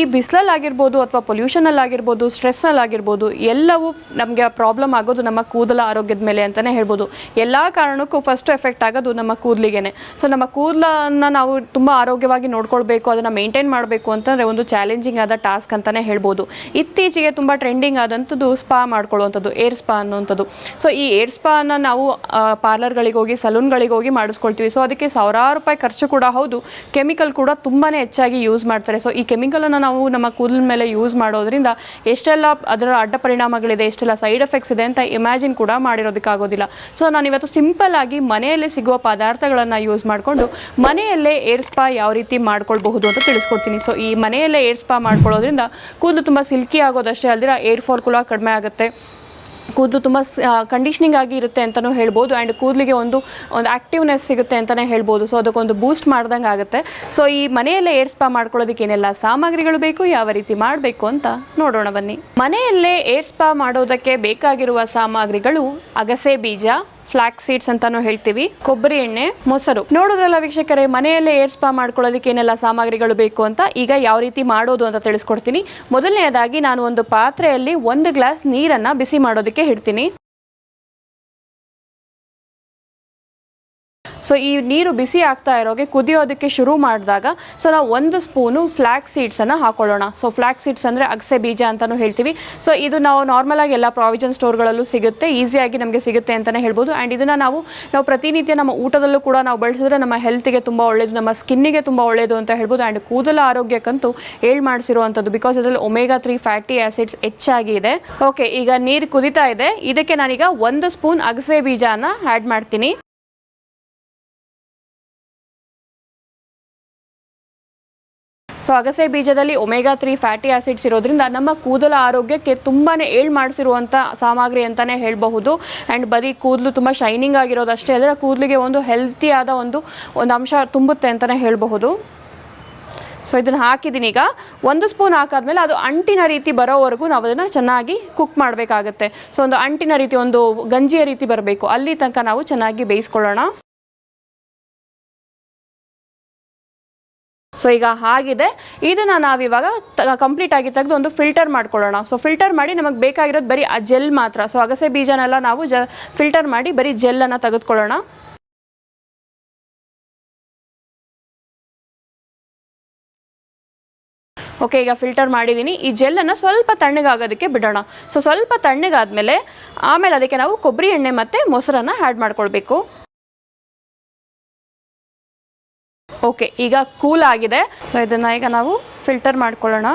ಈ ಬಿಸಿಲಲ್ಲಾಗಿರ್ಬೋದು ಅಥವಾ ಪೊಲ್ಯೂಷನಲ್ಲಾಗಿರ್ಬೋದು ಸ್ಟ್ರೆಸ್ಸಲ್ಲಾಗಿರ್ಬೋದು ಎಲ್ಲವೂ ನಮಗೆ ಪ್ರಾಬ್ಲಮ್ ಆಗೋದು ನಮ್ಮ ಕೂದಲ ಆರೋಗ್ಯದ ಮೇಲೆ ಅಂತಲೇ ಹೇಳ್ಬೋದು. ಎಲ್ಲ ಕಾರಣಕ್ಕೂ ಫಸ್ಟ್ ಎಫೆಕ್ಟ್ ಆಗೋದು ನಮ್ಮ ಕೂದಲಿಗೆ ಸೊ ನಮ್ಮ ಕೂದಲನ್ನು ನಾವು ತುಂಬ ಆರೋಗ್ಯವಾಗಿ ನೋಡ್ಕೊಳ್ಬೇಕು, ಅದನ್ನು ಮೇಂಟೈನ್ ಮಾಡಬೇಕು ಅಂತಂದರೆ ಒಂದು ಚಾಲೆಂಜಿಂಗ್ ಆದ ಟಾಸ್ಕ್ ಅಂತಲೇ ಹೇಳ್ಬೋದು. ಇತ್ತೀಚೆಗೆ ತುಂಬ ಟ್ರೆಂಡಿಂಗ್ ಆದಂಥದ್ದು ಸ್ಪಾ ಮಾಡ್ಕೊಳ್ಳುವಂಥದ್ದು ಏರ್ ಸ್ಪಾ ಅನ್ನುವಂಥದ್ದು. ಸೊ ಈ ಏರ್ ಸ್ಪಾನ ನಾವು ಪಾರ್ಲರ್ಗಳಿಗೆ ಹೋಗಿ ಸಲೂನ್ಗಳಿಗೆ ಹೋಗಿ ಮಾಡಿಸ್ಕೊಳ್ತೀವಿ. ಸೊ ಅದಕ್ಕೆ ಸಾವಿರಾರು ರೂಪಾಯಿ ಖರ್ಚು ಕೂಡ ಹೌದು. ಕೆಮಿಕಲ್ ಕೂಡ ತುಂಬಾ ಹೆಚ್ಚಾಗಿ ಯೂಸ್ ಮಾಡ್ತಾರೆ. ಸೊ ಈ ಕೆಮಿಕಲನ್ನು ನಾವು ನಮ್ಮ ಕೂದಲ ಮೇಲೆ ಯೂಸ್ ಮಾಡೋದ್ರಿಂದ ಎಷ್ಟೆಲ್ಲ ಅದರ ಅಡ್ಡ ಪರಿಣಾಮಗಳಿದೆ, ಎಷ್ಟೆಲ್ಲ ಸೈಡ್ ಎಫೆಕ್ಟ್ಸ್ ಇದೆ ಅಂತ ಇಮ್ಯಾಜಿನ್ ಕೂಡ ಮಾಡಿರೋದಕ್ಕಾಗೋದಿಲ್ಲ. ಸೊ ನಾನು ಇವತ್ತು ಸಿಂಪಲ್ ಆಗಿ ಮನೆಯಲ್ಲೇ ಸಿಗುವ ಪದಾರ್ಥಗಳನ್ನು ಯೂಸ್ ಮಾಡಿಕೊಂಡು ಮನೆಯಲ್ಲೇ ಏರ್ ಸ್ಪಾ ಯಾವ ರೀತಿ ಮಾಡ್ಕೊಳ್ಬಹುದು ಅಂತ ತಿಳಿಸ್ಕೊಡ್ತೀನಿ. ಸೊ ಈ ಮನೆಯಲ್ಲೇ ಏರ್ ಸ್ಪಾ ಮಾಡ್ಕೊಳ್ಳೋದ್ರಿಂದ ಕೂದಲು ತುಂಬ ಸಿಲ್ಕಿ ಆಗೋದಷ್ಟೇ ಅಲ್ದಿರ ಏರ್ ಫಾಲ್ ಕೂಡ ಕಡಿಮೆ ಆಗುತ್ತೆ. ಕೂದಲು ತುಂಬ ಕಂಡೀಷನಿಂಗ್ ಆಗಿ ಇರುತ್ತೆ ಅಂತಲೂ ಹೇಳ್ಬೋದು ಆ್ಯಂಡ್ ಕೂದಲಿಗೆ ಒಂದು ಒಂದು ಆ್ಯಕ್ಟಿವ್ನೆಸ್ ಸಿಗುತ್ತೆ ಅಂತಲೇ ಹೇಳ್ಬೋದು. ಸೊ ಅದಕ್ಕೊಂದು ಬೂಸ್ಟ್ ಮಾಡ್ದಂಗೆ ಆಗುತ್ತೆ. ಸೊ ಈ ಮನೆಯಲ್ಲೇ ಏರ್ ಸ್ಪಾ ಮಾಡ್ಕೊಳ್ಳೋದಕ್ಕೆ ಏನೆಲ್ಲ ಸಾಮಗ್ರಿಗಳು ಬೇಕು, ಯಾವ ರೀತಿ ಮಾಡಬೇಕು ಅಂತ ನೋಡೋಣ ಬನ್ನಿ. ಮನೆಯಲ್ಲೇ ಏರ್ ಸ್ಪಾ ಮಾಡೋದಕ್ಕೆ ಬೇಕಾಗಿರುವ ಸಾಮಗ್ರಿಗಳು ಅಗಸೆ ಬೀಜ ಫ್ಲಾಕ್ ಸೀಡ್ಸ್ ಅಂತಾನು ಹೇಳ್ತೀವಿ. ಕೊಬ್ಬರಿ ಎಣ್ಣೆ, ಮೊಸರು. ನೋಡೋದ್ರಲ್ಲ ವೀಕ್ಷಕರೇ, ಮನೆಯಲ್ಲೇ ಏರ್ ಸ್ಪಾ ಮಾಡ್ಕೊಳ್ಳೋದಕ್ಕೆ ಏನೆಲ್ಲ ಸಾಮಗ್ರಿಗಳು ಬೇಕು ಅಂತ ಈಗ ಯಾವ ರೀತಿ ಮಾಡೋದು ಅಂತ ತಿಳಿಸ್ಕೊಡ್ತೀನಿ. ಮೊದಲನೆಯದಾಗಿ ನಾನು ಒಂದು ಪಾತ್ರೆಯಲ್ಲಿ ಒಂದು ಗ್ಲಾಸ್ ನೀರನ್ನ ಬಿಸಿ ಮಾಡೋದಕ್ಕೆ ಇಡ್ತೀನಿ. ಸೊ ಈ ನೀರು ಬಿಸಿ ಆಗ್ತಾ ಇರೋಗೆ ಕುದಿಯೋದಕ್ಕೆ ಶುರು ಮಾಡಿದಾಗ ಸೊ ನಾವು ಒಂದು ಸ್ಪೂನು ಫ್ಲ್ಯಾಕ್ ಸೀಡ್ಸನ್ನು ಹಾಕೊಳ್ಳೋಣ. ಸೊ ಫ್ಲ್ಯಾಕ್ ಸೀಡ್ಸ್ ಅಂದರೆ ಅಗಸೆ ಬೀಜ ಅಂತಲೂ ಹೇಳ್ತೀವಿ. ಸೊ ಇದು ನಾವು ನಾರ್ಮಲ್ ಆಗಿ ಎಲ್ಲ ಪ್ರಾವಿಜನ್ ಸ್ಟೋರ್ಗಳಲ್ಲೂ ಸಿಗುತ್ತೆ. ಈಸಿಯಾಗಿ ನಮಗೆ ಸಿಗುತ್ತೆ ಅಂತಲೇ ಹೇಳ್ಬೋದು. ಆ್ಯಂಡ್ ಇದನ್ನು ನಾವು ನಾವು ಪ್ರತಿನಿತ್ಯ ನಮ್ಮ ಊಟದಲ್ಲೂ ಕೂಡ ನಾವು ಬಳಸಿದ್ರೆ ನಮ್ಮ ಹೆಲ್ತಿಗೆ ತುಂಬ ಒಳ್ಳೆಯದು ನಮ್ಮ ಸ್ಕಿನ್ನಿಗೆ ತುಂಬ ಒಳ್ಳೆಯದು ಅಂತ ಹೇಳ್ಬೋದು. ಆ್ಯಂಡ್ ಕೂದಲ ಆರೋಗ್ಯಕ್ಕಂತೂ ಏಳು ಮಾಡಿಸಿರುವಂಥದ್ದು ಬಿಕಾಸ್ ಇದರಲ್ಲಿ ಒಮೆಗಾ ತ್ರೀ ಫ್ಯಾಟಿ ಆ್ಯಸಿಡ್ಸ್ ಹೆಚ್ಚಾಗಿದೆ ಓಕೆ ಈಗ ನೀರು ಕುದಿತಾ ಇದೆ. ಇದಕ್ಕೆ ನಾನೀಗ ಒಂದು ಸ್ಪೂನ್ ಅಗಸೆ ಬೀಜನ ಆ್ಯಡ್ ಮಾಡ್ತೀನಿ. ಸೊ ಅಗಸೆ ಬೀಜದಲ್ಲಿ ಒಮೆಗಾ ತ್ರೀ ಫ್ಯಾಟಿ ಆಸಿಡ್ಸ್ ಇರೋದ್ರಿಂದ ನಮ್ಮ ಕೂದಲ ಆರೋಗ್ಯಕ್ಕೆ ತುಂಬಾ ಏಳು ಮಾಡಿಸಿರುವಂಥ ಸಾಮಗ್ರಿ ಅಂತಲೇ ಹೇಳಬಹುದು. ಆ್ಯಂಡ್ ಬರೀ ಕೂದಲು ತುಂಬ ಶೈನಿಂಗ್ ಆಗಿರೋದಷ್ಟೇ ಅಲ್ಲ ಕೂದಲಿಗೆ ಒಂದು ಹೆಲ್ತಿಯಾದ ಒಂದು ಒಂದು ಅಂಶ ತುಂಬುತ್ತೆ ಅಂತಲೇ ಹೇಳಬಹುದು. ಸೊ ಇದನ್ನು ಹಾಕಿದ್ದೀನಿ ಈಗ. ಒಂದು ಸ್ಪೂನ್ ಹಾಕಾದ್ಮೇಲೆ ಅದು ಅಂಟಿನ ರೀತಿ ಬರೋವರೆಗೂ ನಾವು ಅದನ್ನು ಚೆನ್ನಾಗಿ ಕುಕ್ ಮಾಡಬೇಕಾಗತ್ತೆ. ಸೊ ಒಂದು ಅಂಟಿನ ರೀತಿ, ಒಂದು ಗಂಜಿಯ ರೀತಿ ಬರಬೇಕು. ಅಲ್ಲಿ ತನಕ ನಾವು ಚೆನ್ನಾಗಿ ಬೇಯಿಸ್ಕೊಳ್ಳೋಣ. ಸೊ ಈಗ ಆಗಿದೆ ಇದನ್ನು ನಾವಿವಾಗ ಕಂಪ್ಲೀಟ್ ಆಗಿ ತೆಗೆದು ಒಂದು ಫಿಲ್ಟರ್ ಮಾಡ್ಕೊಳ್ಳೋಣ. ಸೊ ಫಿಲ್ಟರ್ ಮಾಡಿ ನಮಗೆ ಬೇಕಾಗಿರೋದು ಬರೀ ಆ ಜೆಲ್ ಮಾತ್ರ. ಸೊ ಅಗಸೆ ಬೀಜನೆಲ್ಲ ನಾವು ಜ ಫಿಲ್ಟರ್ ಮಾಡಿ ಬರೀ ಜೆಲ್ಲನ್ನು ತೆಗೆದುಕೊಳ್ಳೋಣ. ಓಕೆ ಈಗ ಫಿಲ್ಟರ್ ಮಾಡಿದ್ದೀನಿ ಈ ಜೆಲ್ಲನ್ನು ಸ್ವಲ್ಪ ತಣ್ಣಗಾಗೋದಕ್ಕೆ ಬಿಡೋಣ. ಸೊ ಸ್ವಲ್ಪ ತಣ್ಣಗಾದ್ಮೇಲೆ ಆಮೇಲೆ ಅದಕ್ಕೆ ನಾವು ಕೊಬ್ಬರಿ ಎಣ್ಣೆ ಮತ್ತು ಮೊಸರನ್ನು ಆ್ಯಡ್ ಮಾಡ್ಕೊಳ್ಬೇಕು. ಓಕೆ ಈಗ ಕೂಲ್ ಆಗಿದೆ. ಸೊ ಇದನ್ನು ಈಗ ನಾವು ಫಿಲ್ಟರ್ ಮಾಡ್ಕೊಳ್ಳೋಣ.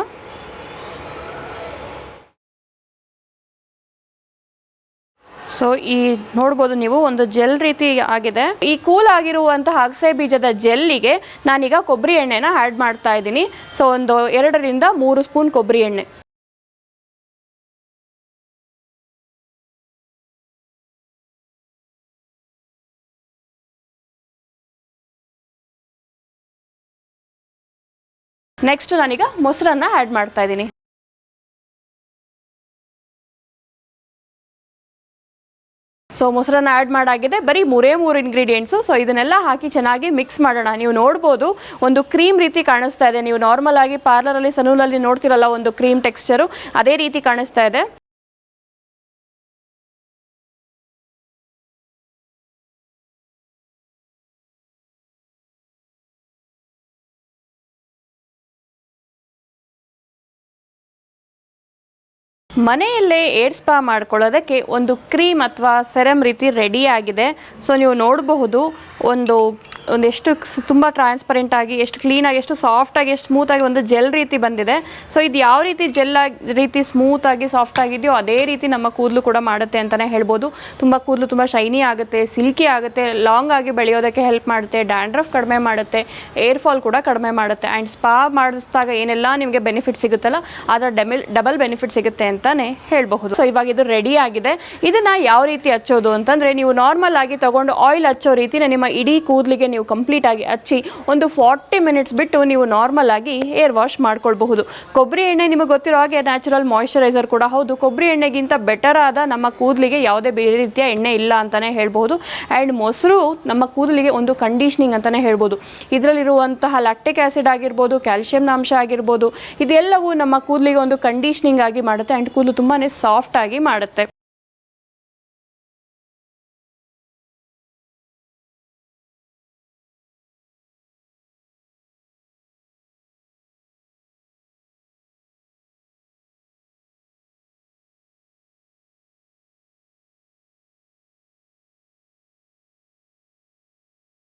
ಸೊ ಈ ನೋಡ್ಬೋದು ನೀವು, ಒಂದು ಜೆಲ್ ರೀತಿ ಆಗಿದೆ. ಈ ಕೂಲ್ ಆಗಿರುವಂತಹ ಅಗಸೆ ಬೀಜದ ಜೆಲ್ಲಿಗೆ ನಾನೀಗ ಕೊಬ್ಬರಿ ಎಣ್ಣೆನ ಆ್ಯಡ್ ಮಾಡ್ತಾ ಇದ್ದೀನಿ. ಸೊ ಒಂದು ಎರಡರಿಂದ ಮೂರು ಸ್ಪೂನ್ ಕೊಬ್ಬರಿ ಎಣ್ಣೆ. ನೆಕ್ಸ್ಟ್ ನಾನೀಗ ಮೊಸರನ್ನ ಆ್ಯಡ್ ಮಾಡ್ತಾ ಇದ್ದೀನಿ. ಸೊ ಮೊಸರನ್ನ ಆ್ಯಡ್ ಮಾಡಾಗಿದೆ. ಬರೀ ಮೂರೇ ಮೂರು ಇಂಗ್ರೀಡಿಯೆಂಟ್ಸು ಸೊ ಇದನ್ನೆಲ್ಲ ಹಾಕಿ ಚೆನ್ನಾಗಿ ಮಿಕ್ಸ್ ಮಾಡೋಣ. ನೀವು ನೋಡ್ಬೋದು, ಒಂದು ಕ್ರೀಮ್ ರೀತಿ ಕಾಣಿಸ್ತಾ ಇದೆ. ನೀವು ನಾರ್ಮಲ್ ಆಗಿ ಪಾರ್ಲರಲ್ಲಿ ಸನೂಲಲ್ಲಿ ನೋಡ್ತಿರಲ್ಲ ಒಂದು ಕ್ರೀಮ್ ಟೆಕ್ಸ್ಚರು ಅದೇ ರೀತಿ ಕಾಣಿಸ್ತಾ ಇದೆ. ಮನೆಯಲ್ಲೇ ಏರ್ ಸ್ಪಾ ಮಾಡ್ಕೊಳ್ಳೋದಕ್ಕೆ ಒಂದು ಕ್ರೀಮ್ ಅಥವಾ ಸೆರಮ್ ರೀತಿ ರೆಡಿ ಆಗಿದೆ. ಸೊ ನೀವು ನೋಡಬಹುದು. ಒಂದು ಒಂದು ಎಷ್ಟು ಸ್- ತುಂಬ ಟ್ರಾನ್ಸ್ಪರೆಂಟ್ ಆಗಿ, ಎಷ್ಟು ಕ್ಲೀನಾಗಿ ಎಷ್ಟು ಸಾಫ್ಟಾಗಿ ಎಷ್ಟು ಸ್ಮೂತಾಗಿ ಒಂದು ಜೆಲ್ ರೀತಿ ಬಂದಿದೆ. ಸೊ ಇದು ಯಾವ ರೀತಿ ಜೆಲ್ ಆಗಿ, ರೀತಿ ಸ್ಮೂತಾಗಿ ಸಾಫ್ಟ್ ಆಗಿದೆಯೋ ಅದೇ ರೀತಿ ನಮ್ಮ ಕೂದಲು ಕೂಡ ಮಾಡುತ್ತೆ ಅಂತಲೇ ಹೇಳ್ಬೋದು. ತುಂಬ ಕೂದಲು ತುಂಬ ಶೈನಿ ಆಗುತ್ತೆ ಸಿಲ್ಕಿ ಆಗುತ್ತೆ ಲಾಂಗ್ ಆಗಿ ಬೆಳೆಯೋದಕ್ಕೆ ಹೆಲ್ಪ್ ಮಾಡುತ್ತೆ ಡ್ಯಾಂಡ್ರಫ್ ಕಡಿಮೆ ಮಾಡುತ್ತೆ ಏರ್ ಫಾಲ್ ಕೂಡ ಕಡಿಮೆ ಮಾಡುತ್ತೆ. ಆ್ಯಂಡ್ ಸ್ಪಾ ಮಾಡಿಸಿದಾಗ ಏನೆಲ್ಲ ನಿಮಗೆ ಬೆನಿಫಿಟ್ ಸಿಗುತ್ತಲ್ಲ, ಅದರ ಡೆಮಿಲ್ ಡಬಲ್ ಬೆನಿಫಿಟ್ ಸಿಗುತ್ತೆ ಅಂತಾನೆ ಹೇಳಬಹುದು. ಸೊ ಇವಾಗ ಇದು ರೆಡಿ ಆಗಿದೆ. ಇದನ್ನು ಯಾವ ರೀತಿ ಹಚ್ಚೋದು ಅಂತಂದರೆ, ನೀವು ನಾರ್ಮಲ್ ಆಗಿ ತೊಗೊಂಡು ಆಯಿಲ್ ಹಚ್ಚೋ ರೀತಿನೇ ನಿಮ್ಮ ಇಡೀ ಕೂದಲಿಗೆ ನೀವು ಕಂಪ್ಲೀಟಾಗಿ ಹಚ್ಚಿ ಒಂದು ಫಾರ್ಟಿ ಮಿನಿಟ್ಸ್ ಬಿಟ್ಟು ನೀವು ನಾರ್ಮಲ್ ಆಗಿ ಏರ್ ವಾಶ್ ಮಾಡ್ಕೊಳ್ಬಹುದು. ಕೊಬ್ಬರಿ ಎಣ್ಣೆ ನಿಮಗೆ ಗೊತ್ತಿರೋ ಹಾಗೆ ನ್ಯಾಚುರಲ್ ಮಾಯಿಶ್ಚರೈಸರ್ ಕೂಡ ಹೌದು. ಕೊಬ್ಬರಿ ಎಣ್ಣೆಗಿಂತ ಬೆಟರ್ ಆದ ನಮ್ಮ ಕೂದಲಿಗೆ ಯಾವುದೇ ಬೇರೆ ರೀತಿಯ ಎಣ್ಣೆ ಇಲ್ಲ ಅಂತಲೇ ಹೇಳ್ಬೋದು ಆ್ಯಂಡ್ ಮೊಸರು ನಮ್ಮ ಕೂದಲಿಗೆ ಒಂದು ಕಂಡೀಷ್ನಿಂಗ್ ಅಂತಲೇ ಹೇಳ್ಬೋದು ಇದರಲ್ಲಿರುವಂತಹ ಲ್ಯಾಕ್ಟಿಕ್ ಆ್ಯಸಿಡ್ ಆಗಿರ್ಬೋದು ಕ್ಯಾಲ್ಶಿಯಂನ ಅಂಶ ಆಗಿರ್ಬೋದು, ಇದೆಲ್ಲವೂ ನಮ್ಮ ಕೂದಲಿಗೆ ಒಂದು ಕಂಡೀಷ್ನಿಂಗ್ ಆಗಿ ಮಾಡುತ್ತೆ. ಆ್ಯಂಡ್ ಕೂದಲು ತುಂಬಾ ಸಾಫ್ಟ್ ಆಗಿ ಮಾಡುತ್ತೆ.